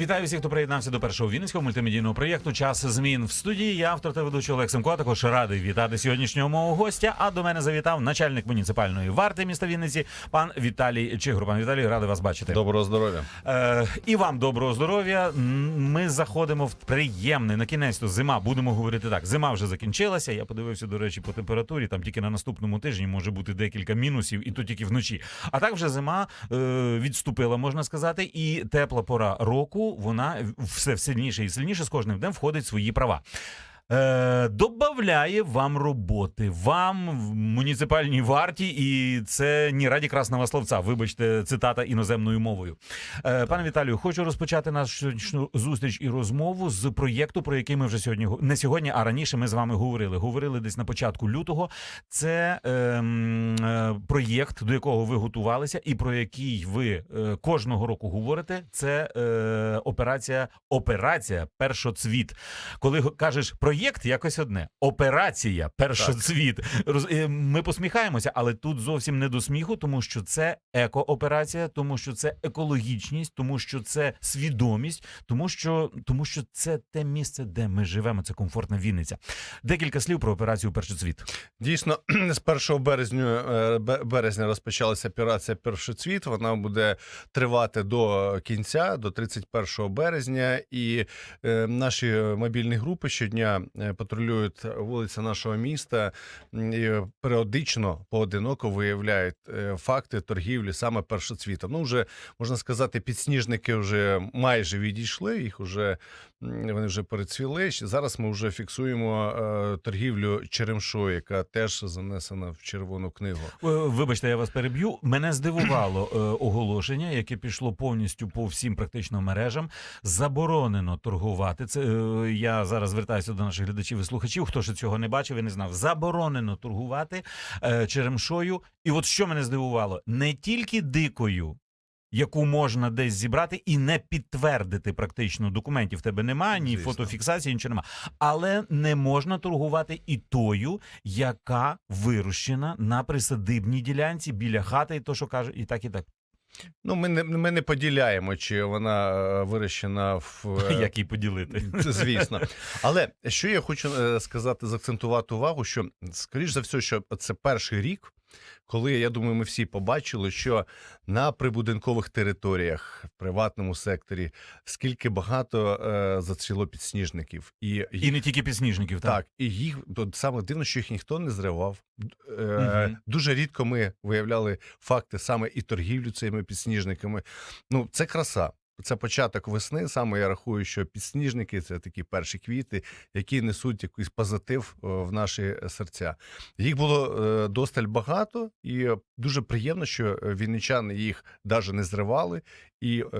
Вітаю всіх, хто приєднався до першого вінницького мультимедійного проєкту Час змін в студії. Я автор та ведучий Олег Семко. а Також радий вітати сьогоднішнього мого гостя. А до мене завітав начальник муніципальної варти міста Вінниці, пан Віталій Чигур. Пан Віталій, радий вас бачити. Доброго здоров'я. Е, і вам доброго здоров'я. Ми заходимо в приємний на кінець то зима. Будемо говорити так. Зима вже закінчилася. Я подивився, до речі, по температурі. Там тільки на наступному тижні може бути декілька мінусів, і то тільки вночі. А так вже зима е, відступила, можна сказати, і тепла пора року вона все сильніше і сильніше з кожним днем входить в свої права. Е, добавляє вам роботи, вам в муніципальній варті, і це ні раді красного словця. Вибачте, цитата іноземною мовою. Е, пане Віталію, хочу розпочати нашу сьогоднішню зустріч і розмову з проєкту, про який ми вже сьогодні го- не сьогодні, а раніше ми з вами говорили. Говорили десь на початку лютого. Це ем, е, проєкт, до якого ви готувалися, і про який ви е, кожного року говорите. Це е, операція Операція Першоцвіт. Коли кажеш проєкт, якось одне. Операція Першоцвіт. Е, Ми посміхаємося, але тут зовсім не до сміху, тому що це екооперація, тому що це екологічність, тому що це свідомість, тому що, тому що це те місце, де ми живемо. Це комфортна Вінниця. Декілька слів про операцію Першоцвіт. Дійсно, з 1 березня, е, березня розпочалася операція Першоцвіт. Вона буде тривати до кінця, до 31 березня. І е, наші мобільні групи щодня патрулюють вулиці нашого міста і періодично поодиноко виявляють е, факти торгівлі саме першоцвітом. Ну, вже можна сказати, підсніжники вже майже відійшли. Їх вже вони вже перецвіли. Зараз ми вже фіксуємо е, торгівлю черемшою, яка теж занесена в червону книгу. Е, Вибачте, я вас переб'ю. Мене здивувало е, оголошення, яке пішло повністю по всім практично мережам. Заборонено торгувати. Це е, я зараз звертаюся до наших глядачів і слухачів. Хто ще цього не бачив і не знав. Заборонено торгувати е, черемшою. І от що мене здивувало, не тільки дикою. Яку можна десь зібрати і не підтвердити практично документів в тебе немає, ні Звісно. фотофіксації, нічого немає. Але не можна торгувати і тою, яка вирощена на присадибній ділянці біля хати, і то, що каже, і так, і так. Ну, ми не ми не поділяємо, чи вона е, вирощена в е, Як її поділити? Звісно. Але що я хочу е, сказати, заакцентувати увагу, що скоріш за все, що це перший рік, коли я думаю, ми всі побачили, що на прибудинкових територіях в приватному секторі скільки багато е, зацвіло підсніжників, і, І не тільки підсніжників, так. так, і їх то саме дивно, що їх ніхто не зривав. Е, Мгм. Дуже рідко ми виявляли факти саме і торгівлю цими підсніжниками. Ну, це краса. Це початок весни. Саме я рахую, що підсніжники це такі перші квіти, які несуть якийсь позитив е, в наші серця. Їх було досить досталь багато, і е, дуже приємно, що е, вінничани їх навіть не зривали, і е,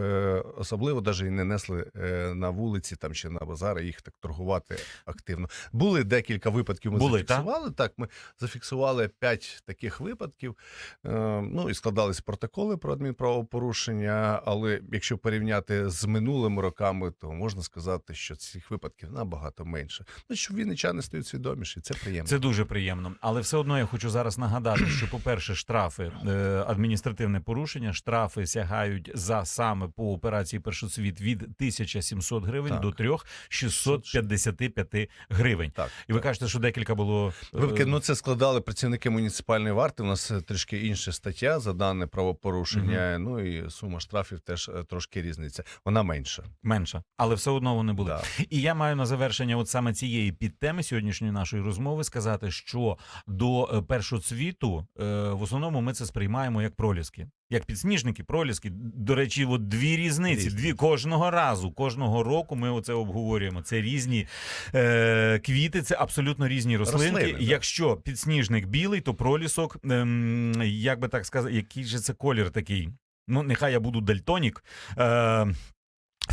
особливо навіть і не несли е, на вулиці там чи на базари їх так торгувати активно. Були декілька випадків. Ми Були, та? Так, ми зафіксували п'ять таких випадків. Е, ну і складались протоколи про адмінправопорушення. Але якщо порівняти з минулими роками, то можна сказати, що цих випадків набагато менше. Ну що вінничани стають свідоміші, це приємно. Це дуже приємно. Але все одно я хочу зараз нагадати, що, по-перше, штрафи, е, адміністративне порушення, штрафи сягають за саме по операції Першоцвіт від 1700 гривень Так. до 3655 гривень. Так, І ви кажете, що декілька було е, Випадки, ну це складали працівники муніципальної варти. У нас е, трішки інша стаття за дане правопорушення. Ну і сума штрафів теж е, трошки різниця. Вона менша. менша, але все одно вони були. Да. І я маю на завершення, от саме цієї підтеми сьогоднішньої нашої розмови, сказати, що до е, першоцвіту е, в основному ми це сприймаємо як проліски. Як підсніжники, проліски. До речі, от дві різниці. Різні. Дві кожного разу, кожного року ми оце обговорюємо. Це різні е, квіти, це абсолютно різні рослинки. Рослини. Якщо підсніжник білий, то пролісок, е, як би так сказати, який же це колір такий? Ну, нехай я буду дальтонік. Е,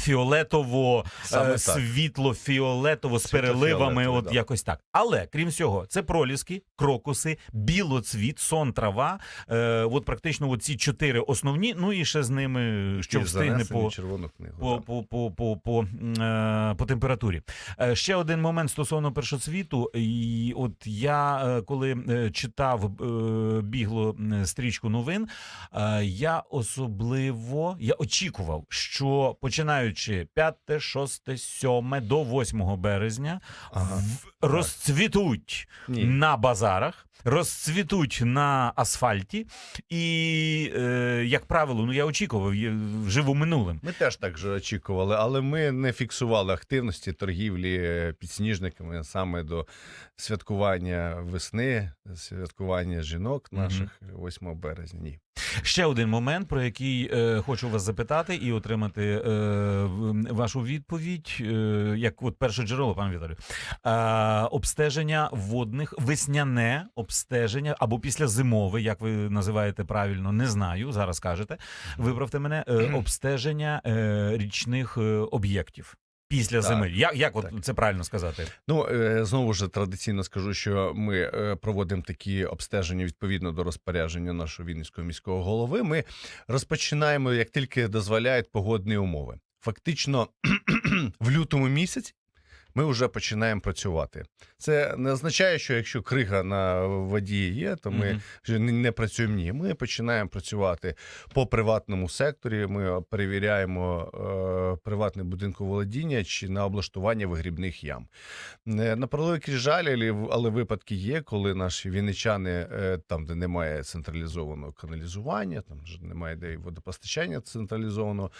фіолетово, Саме е, так. світло фіолетово з переливами, от да. якось так. Але крім всього, це проліски, крокуси, білоцвіт, сон, трава. Е, от практично от ці чотири основні. Ну і ще з ними що І встигне по. червону книгу. По, по, по, по, по, е, по температурі. Е, Ще один момент стосовно першоцвіту. І от я е, коли е, читав е, бігло стрічку новин, е, я особливо я очікував, що починаючи 5, 6, 7 до 8 березня Ага. в- розцвітуть Ні. на базарах, розцвітуть на асфальті, і, е, як правило, ну я очікував, я живу минулим. Ми теж так же очікували, але ми не фіксували активності торгівлі е, підсніжниками саме до святкування весни, святкування жінок наших 8 березня. Ні. Ще один момент, про який е, хочу вас запитати і отримати е, вашу відповідь, е, як от перше джерело, пане Віталію. Е, обстеження водних, весняне обстеження або післязимове, як ви називаєте правильно, не знаю. Зараз кажете. Виправте мене, е, обстеження е, річних е, об'єктів. Після Так. зими. Як, як от це правильно сказати? Ну е, знову ж традиційно скажу, що ми е, проводимо такі обстеження відповідно до розпорядження нашого вінницького міського голови. Ми розпочинаємо як тільки дозволяють погодні умови. Фактично, в лютому місяці ми вже починаємо працювати. Це не означає, що якщо крига на воді є, то ми вже не, не працюємо. Ні, ми починаємо працювати по приватному секторі. Ми перевіряємо е, приватне будинковолодіння чи на облаштування вигрібних ям. Е, На превеликий жаль, але, випадки є, коли наші вінничани, е, там, де немає централізованого каналізування, там вже немає де водопостачання централізованого,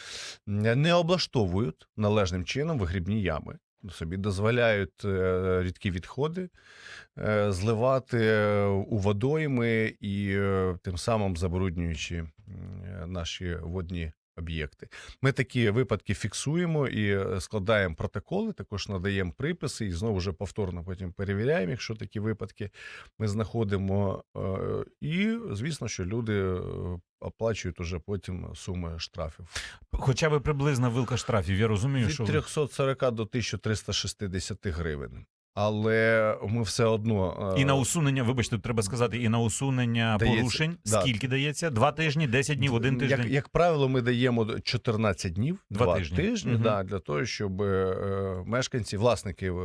е, не облаштовують належним чином вигрібні ями. Собі дозволяють е, рідкі відходи е, зливати е, у водойми і тим самим забруднюючи наші водні об'єкти. Ми такі випадки фіксуємо і складаємо протоколи, також надаємо приписи і знову вже повторно потім перевіряємо, якщо такі випадки ми знаходимо. І звісно, що люди оплачують уже потім суми штрафів. Хоча б приблизна вилка штрафів. Я розумію, Від що 340 до 1360 гривень. Але ми все одно е, і на усунення, вибачте, треба сказати, і на усунення Дається, порушень. да. Скільки дається? Два тижні, 10 днів, один тиждень. Як, як правило, ми даємо 14 днів, Два два, тижні. тижні, Мгм. да, для того, щоб е, мешканці, власники е,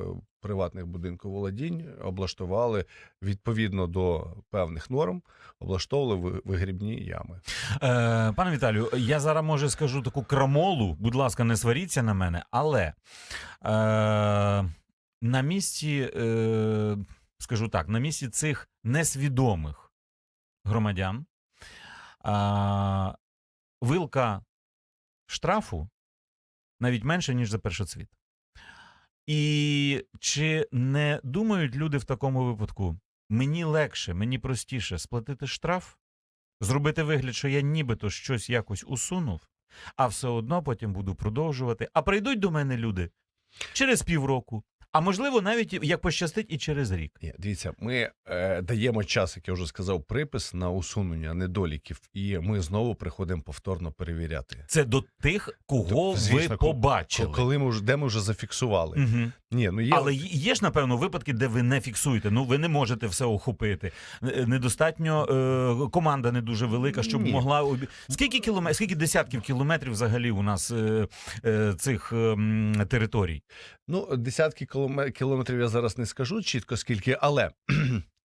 приватних будинків володінь облаштували відповідно до певних норм, облаштовували вигрібні ями. Е, пане Віталію, я зараз може скажу таку крамолу. Будь ласка, не сваріться на мене, але е, на місці, е, скажу так, на місці цих несвідомих громадян е, вилка штрафу навіть менше, ніж за першоцвіт. І чи не думають люди в такому випадку? Мені легше, мені простіше сплатити штраф, зробити вигляд, що я нібито щось якось усунув, а все одно потім буду продовжувати. А прийдуть до мене люди через півроку, а можливо, навіть як пощастить, і через рік. Ні, Дивіться, ми е, даємо час, як я вже сказав, припис на усунення недоліків, і ми знову приходимо повторно перевіряти. Це до тих, кого Звісно, ви побачили. Коли ми вже де ми вже зафіксували. Мгм. Ні, ну є Але є ж, напевно, випадки, де ви не фіксуєте. Ну, ви не можете все охопити. Е, Недостатньо е, команда не дуже велика, щоб Ні. могла обі... скільки кілометрів, скільки десятків кілометрів взагалі у нас е, е, цих е, територій? Ну, десятки кіломе- кілометрів я зараз не скажу чітко скільки, але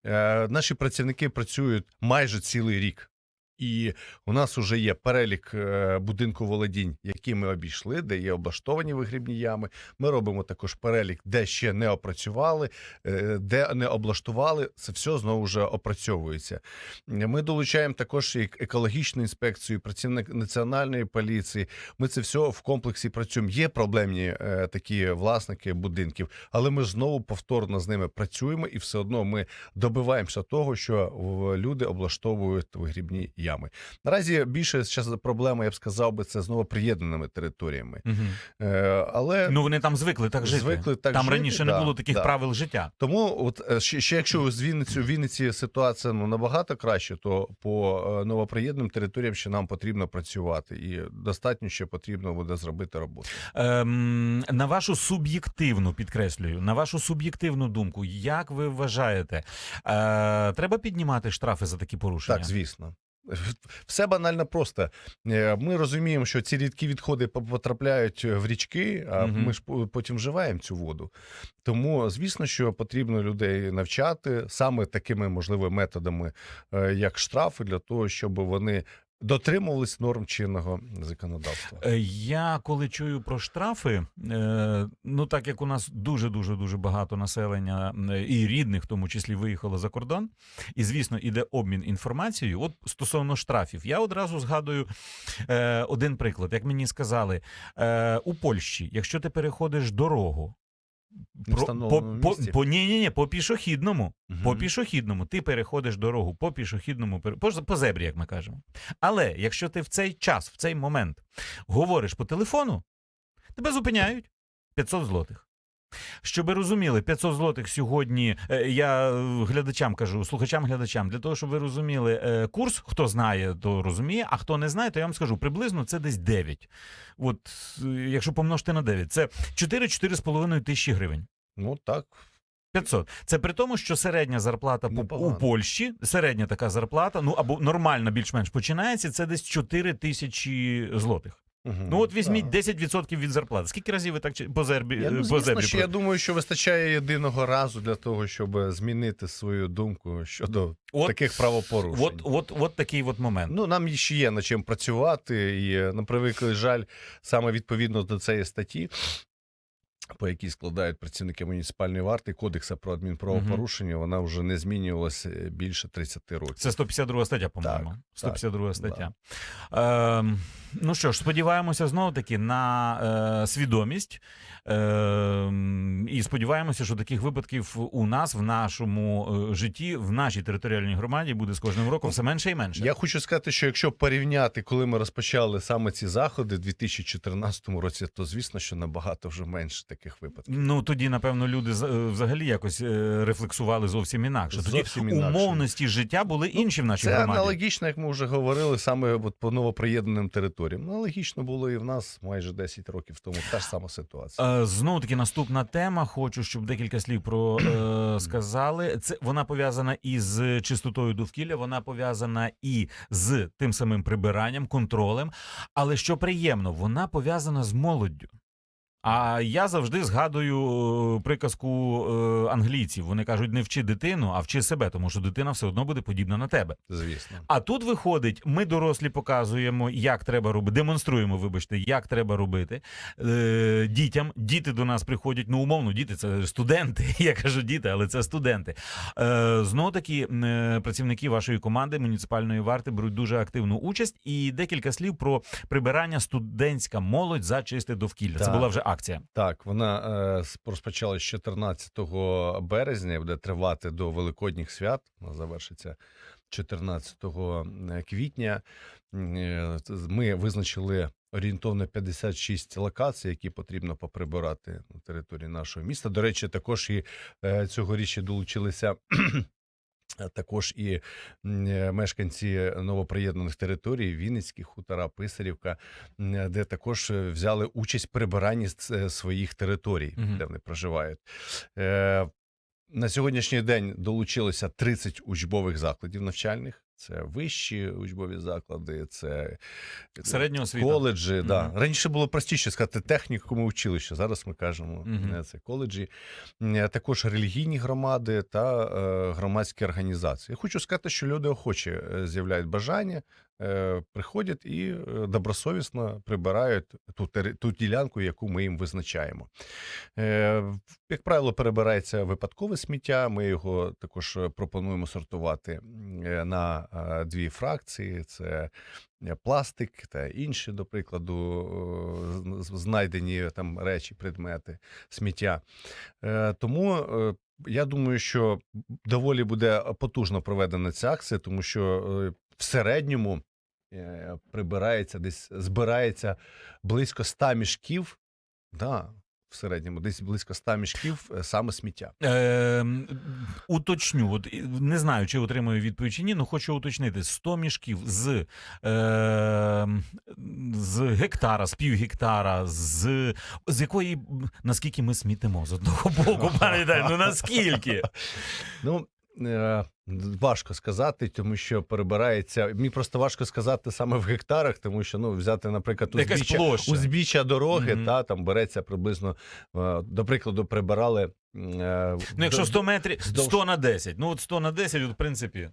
е, наші працівники працюють майже цілий рік. І у нас вже є перелік е, будинку володінь, які ми обійшли, де є облаштовані вигрібні ями. Ми робимо також перелік, де ще не опрацювали, е, де не облаштували. Це все знову вже опрацьовується. Ми долучаємо також і екологічну інспекцію, працівник національної поліції. Ми це все в комплексі працюємо. Є проблемні е, такі власники будинків, але ми знову повторно з ними працюємо, і все одно ми добиваємося того, що люди облаштовують вигрібні ями. Ями. Наразі більше зараз проблема, я б сказав би, це з новоприєднаними територіями. Е, але Ну вони там звикли так жити. Звикли так там жити, раніше да, не було таких да. правил життя. Тому, от е, ще, ще якщо з Вінниці, в Вінниці ситуація ну набагато краще, то по е, новоприєднаним територіям ще нам потрібно працювати, і достатньо ще потрібно буде зробити роботу. Ем, на вашу суб'єктивну підкреслюю, на вашу суб'єктивну думку, як ви вважаєте, е, треба піднімати штрафи за такі порушення? Так, звісно. Все банально просто. Е, Ми розуміємо, що ці рідкі відходи по- потрапляють в річки, а ми ж по- потім вживаємо цю воду. Тому, звісно, що потрібно людей навчати саме такими можливо методами, е, як штрафи, для того, щоб вони дотримувались норм чинного законодавства. Е, Я коли чую про штрафи, е, ну так як у нас дуже дуже дуже багато населення е, і рідних, в тому числі виїхало за кордон, і звісно, іде обмін інформацією. От стосовно штрафів, я одразу згадую один приклад. Як мені сказали, у Польщі, якщо ти переходиш дорогу. Про, по, по, місці? по, ні, ні, ні, по пішохідному. Угу. По пішохідному ти переходиш дорогу по пішохідному по, по зебрі, як ми кажемо. Але якщо ти в цей час, в цей момент говориш по телефону, тебе зупиняють 500 злотих. Щоб ви розуміли, 500 злотих сьогодні. е, Я е, глядачам кажу, слухачам-глядачам, для того, щоб ви розуміли е, курс, хто знає, то розуміє, а хто не знає, то я вам скажу, приблизно це десь 9. От якщо помножити на 9, це 4-4,5 тисячі гривень. Ну так, 500. Це при тому, що середня зарплата по, у Польщі, середня така зарплата, ну або нормальна більш-менш починається, це десь 4 тисячі злотих. Ну от візьміть Так. 10% від зарплати. Скільки разів ви так по зербі Я, ну, по зербі? що я думаю, що вистачає єдиного разу для того, щоб змінити свою думку щодо От- таких правопорушень. От, от, от такий от момент. Ну, нам ще є над чим працювати, і на превеликий жаль, саме відповідно до цієї статті, по якій складають працівники муніципальної варти Кодексу про адмінправопорушення, вона вже не змінювалася більше 30 років. Це 152 стаття, по-моєму. Так, 152 так, стаття. Ем, ну що ж, сподіваємося знову таки на е, свідомість. Ем, і сподіваємося, що таких випадків у нас, в нашому е, житті, в нашій територіальній громаді буде з кожним роком все менше і менше. Я хочу сказати, що якщо порівняти, коли ми розпочали саме ці заходи в 2014 році, то звісно, що набагато вже менше таких випадків. Ну тоді, напевно, люди е, взагалі якось е, рефлексували зовсім інакше. Тоді Зовсім інакше. умовності життя були інші в нашій Це громаді. аналогічно, як ми вже говорили, саме от по новоприєднаним територіям. Аналогічно було і в нас майже 10 років тому. Та ж сама ситуація. Е, Знову таки наступна тема. Хочу, щоб декілька слів про е, сказали. Це вона пов'язана із чистотою довкілля, вона пов'язана і з тим самим прибиранням, контролем. Але що приємно, вона пов'язана з молоддю. А я завжди згадую е, приказку е, англійців. Вони кажуть: не вчи дитину, а вчи себе, тому що дитина все одно буде подібна на тебе. Звісно. А тут виходить, ми дорослі показуємо, як треба робити, демонструємо, вибачте, як треба робити е, дітям. Діти до нас приходять. Ну, умовно, діти це студенти. Я кажу діти, але це студенти. Знову таки, працівники вашої команди муніципальної варти беруть дуже активну участь. І декілька слів про прибирання студентська молодь за чисте довкілля. Це була вже акція. Так, вона е, розпочалась 14 березня, буде тривати до Великодніх свят. Вона завершиться 14 квітня. Е, Ми визначили орієнтовно 56 локацій, які потрібно поприбирати на території нашого міста. До речі, також і е, цьогоріч долучилися. Також і е, мешканці новоприєднаних територій, Вінницькі хутора, Писарівка, де також е, взяли участь в прибиранні е, своїх територій, Мгм. де вони проживають. Е, на сьогоднішній день долучилося 30 учбових закладів навчальних. Це вищі учбові заклади, це середнього Середня освіта. коледжі. Да. Раніше було простіше сказати технікуми училища. Зараз ми кажемо mm -hmm. це коледжі, Е, також релігійні громади та е, громадські організації. Я хочу сказати, що люди охоче з'являють бажання, приходять і е, добросовісно прибирають ту, ту ділянку, яку ми їм визначаємо. Е, Як правило, перебирається випадкове сміття. Ми його також е, пропонуємо сортувати е, на е, дві фракції: це е, пластик та інші, до прикладу, е, знайдені там речі, предмети, сміття. Е, Тому е, я думаю, що доволі буде потужно проведена ця акція, тому що е, в середньому е, прибирається десь збирається близько 100 мішків. Да, в середньому десь близько 100 мішків е, саме сміття. Е, уточню, от не знаю, чи отримую відповідь чи ні, але хочу уточнити: 100 мішків з, е, з гектара, з півгектара, з, з якої наскільки ми смітимо з одного боку, Віталій, ну наскільки? Ну, важко сказати, тому що перебирається. Мені просто важко сказати саме в гектарах, тому що ну, взяти, наприклад, узбіччя, дороги, Мгм. та, там береться приблизно, е, до прикладу, прибирали. е, Ну, якщо 100 метрів, 100 на 10. Ну, от 100 на 10, от, в принципі,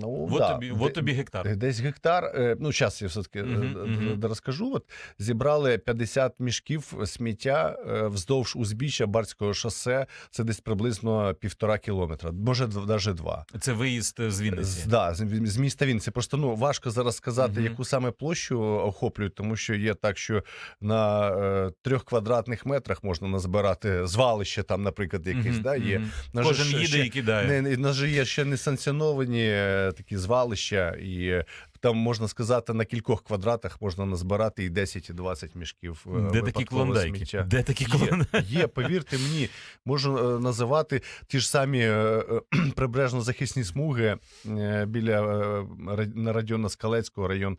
Ну, от, да. тобі, Де- от тобі гектар. Десь гектар. е, Ну, зараз я все-таки е, Мгм, д- мгм. розкажу. От зібрали 50 мішків сміття е, вздовж узбіччя Барського шосе. Це десь приблизно півтора кілометра, може навіть два. Це виїзд з З, Вінниці. да, з, з міста Вінниці. Просто ну важко зараз сказати, Мгм. яку саме площу охоплюють, тому що є так, що на е, трьох квадратних метрах можна назбирати звалище, там, наприклад, якесь. Мгм, да, є. мгм. На Кожен їде ще і кидає. не, на є ще не санкціоновані е, такі звалища, і там можна сказати, на кількох квадратах можна назбирати і 10, і 20 мішків. е, Де такі клондайки? сміття. Де такі Є, клондайки? є, повірте мені, можу е, називати ті ж самі прибережно-захисні смуги біля на Радіона Скалецького район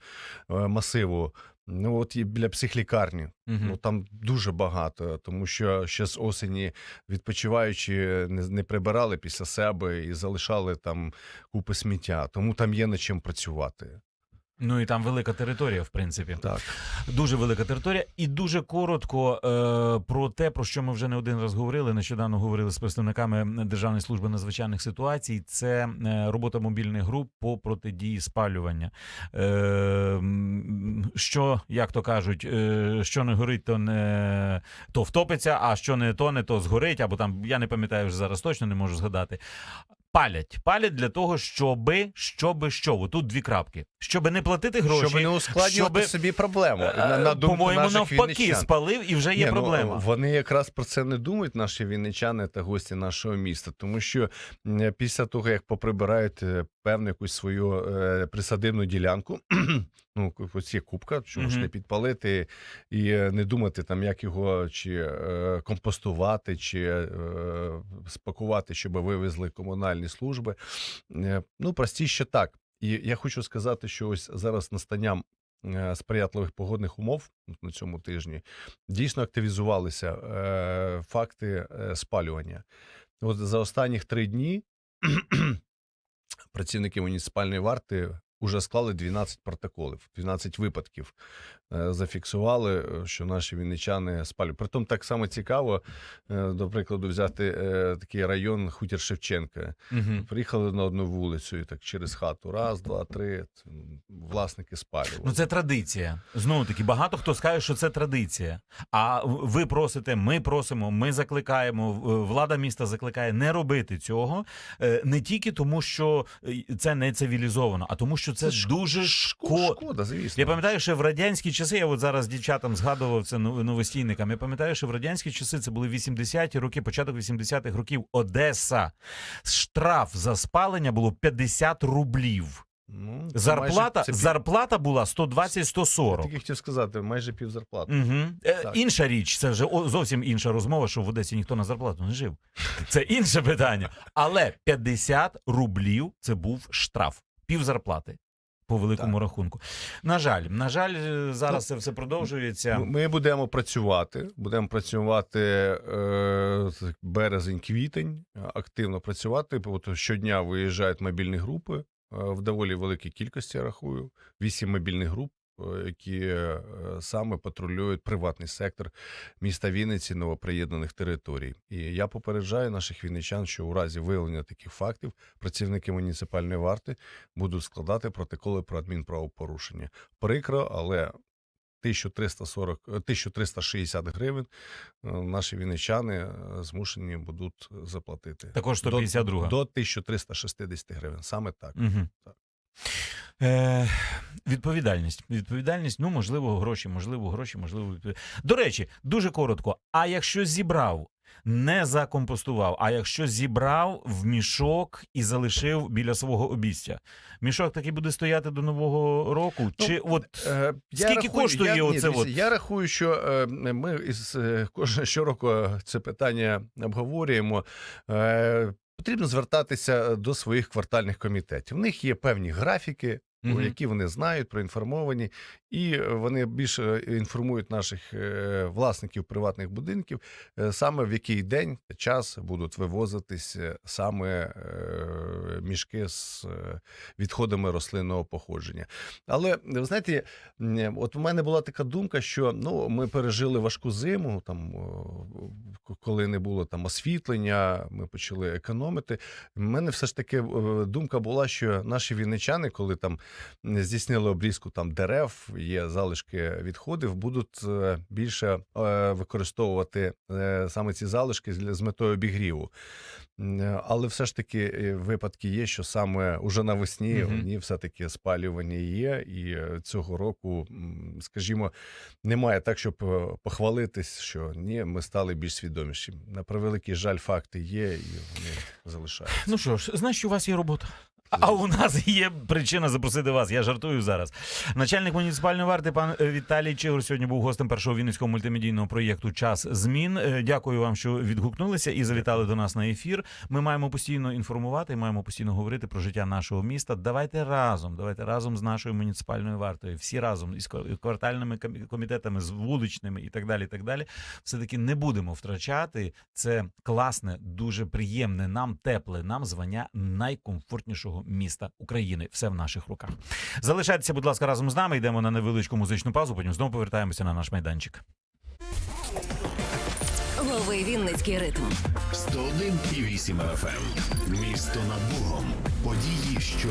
масиву. Ну, от і біля психлікарні. Угу. Ну там дуже багато, тому що ще з осені відпочиваючи не, не прибирали після себе і залишали там купи сміття. Тому там є над чим працювати. Ну і там велика територія, в принципі. Так. Дуже велика територія, і дуже коротко е, про те, про що ми вже не один раз говорили. Нещодавно говорили з представниками Державної служби надзвичайних ситуацій. Це е, робота мобільних груп по протидії спалювання. Е, що, як то кажуть, е, що не горить, то не то втопиться, а що не тоне, то згорить, або там я не пам'ятаю вже зараз точно не можу згадати. Палять, палять для того, щоби, щоби що? Тут дві крапки. Щоби не платити гроші, Щоб не ускладнювати щоби- собі проблему. Е, На, на По-моєму, навпаки, вінничан. спалив і вже є Ні, ну, проблема. вони якраз про це не думають, наші вінничани та гості нашого міста, тому що після того, як поприбирають е, певну якусь свою е, присадибну ділянку, ну ось є кубка, що Мгм. можна підпалити і е, не думати там, як його чи е, компостувати, чи е, спакувати, щоб вивезли комунальні служби. Е, ну простіше так. І я хочу сказати, що ось зараз настанням е, сприятливих погодних умов на цьому тижні дійсно активізувалися е, факти е, спалювання. От за останніх три дні працівники муніципальної варти вже склали 12 протоколів, 12 випадків. Е, Зафіксували, е, що наші вінничани спалюють. Притом так само цікаво, е, до прикладу, взяти такий район Хутір Шевченка. Мгм. Приїхали на одну вулицю і так через хату. Раз, два, три. Власники спалювали. Ну це традиція. Знову таки, багато хто скаже, що це традиція. А ви просите, ми просимо, ми закликаємо. Влада міста закликає не робити цього не тільки тому, що це не цивілізовано, а тому, що це, ж дуже Шко- шкода. шкода, звісно. Я пам'ятаю, що в радянські часи, я от зараз дівчатам згадував це ну- новостійникам. Я пам'ятаю, що в радянські часи це були 80-ті роки, початок 80-х років. Одеса. Штраф за спалення було 50 рублів. Ну, Зарплата, майже- зарплата була 120-140. тільки хотів сказати, майже пів зарплати. Угу. Е, Так. інша річ, це вже зовсім інша розмова, що в Одесі ніхто на зарплату не жив. Це інше питання. Але 50 рублів це був штраф, пів зарплати. По великому рахунку. На жаль, на жаль, е, зараз це все продовжується. Ми- будемо працювати. Будемо працювати е, березень-квітень, е, активно працювати. От щодня виїжджають мобільні групи е, в доволі великій кількості. я Рахую вісім мобільних груп, які е, саме патрулюють приватний сектор міста Вінниці, новоприєднаних територій. І я попереджаю наших вінничан, що у разі виявлення таких фактів працівники муніципальної варти будуть складати протоколи про адмінправопорушення. Прикро, але 1340, е, 1360 гривень е, наші вінничани е, змушені будуть заплатити. Також 152. До, до 1360 гривень. Саме так. Угу. Так. Е, відповідальність. Відповідальність, ну, можливо, гроші, можливо, гроші, можливо. відповідальність. До речі, дуже коротко. А якщо зібрав не закомпостував, а якщо зібрав в мішок і залишив біля свого обістя. Мішок таки буде стояти до нового року? Ну, Чи от Е, Скільки коштує я, оце дивіться, от? Я рахую, що е, ми із е, кожного щороку це питання обговорюємо. Е, Потрібно звертатися до своїх квартальних комітетів. В них є певні графіки, Мгм. які вони знають, проінформовані, і е, вони більше інформують наших е, власників приватних будинків, е, саме в який день час будуть вивозитись е, саме е, мішки з е, відходами рослинного походження. Але ви знаєте, от у мене була така думка, що ну ми пережили важку зиму, там коли не було там освітлення, ми почали економити. У мене все ж таки е, думка була, що наші вінничани, коли там здійснили обрізку там дерев, є залишки відходів, будуть е, більше е, використовувати е, саме ці залишки з метою обігріву. Але все ж таки випадки є, що саме уже навесні Мгм. вони все-таки спалювання є, і цього року, скажімо, немає так, щоб похвалитись, що ні, ми стали більш свідоміші. На превеликий жаль, факти є, і вони залишаються. ну що ж, значить, у вас є робота. А- у нас є причина запросити вас. Я жартую зараз. Начальник муніципальної варти пан е, Віталій Чигур сьогодні був гостем першого вінницького мультимедійного проєкту Час змін. Е, Дякую вам, що відгукнулися і завітали до нас на ефір. Ми маємо постійно інформувати, маємо постійно говорити про життя нашого міста. Давайте разом, давайте разом з нашою муніципальною вартою, всі разом із квартальними комі- комітетами, з вуличними і так далі. І так далі. Все таки не будемо втрачати це класне, дуже приємне, нам тепле, нам звання найкомфортнішого міста України. Все в наших руках. Залишайтеся, будь ласка, разом з нами. Йдемо на невеличку музичну паузу. Потім знову повертаємося на наш майданчик. Лови Вінницький ритм. 101,8 FM. Місто над Богом. Події, що.